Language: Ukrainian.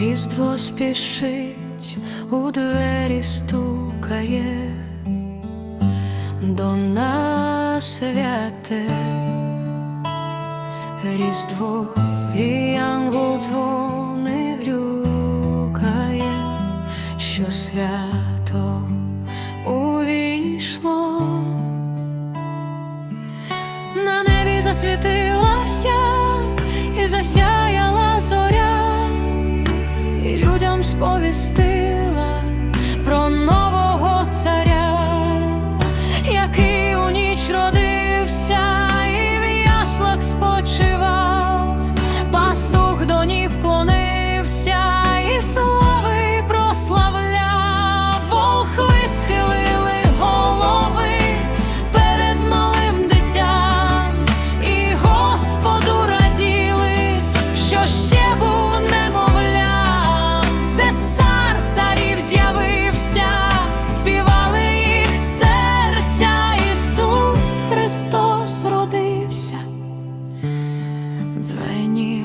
Різдво спішить, у двері стукає, до нас святе. Різдво і янгол дзвони грюкає, що свято увійшло, на небі засвітилася і засяяла сповістила Дзвенів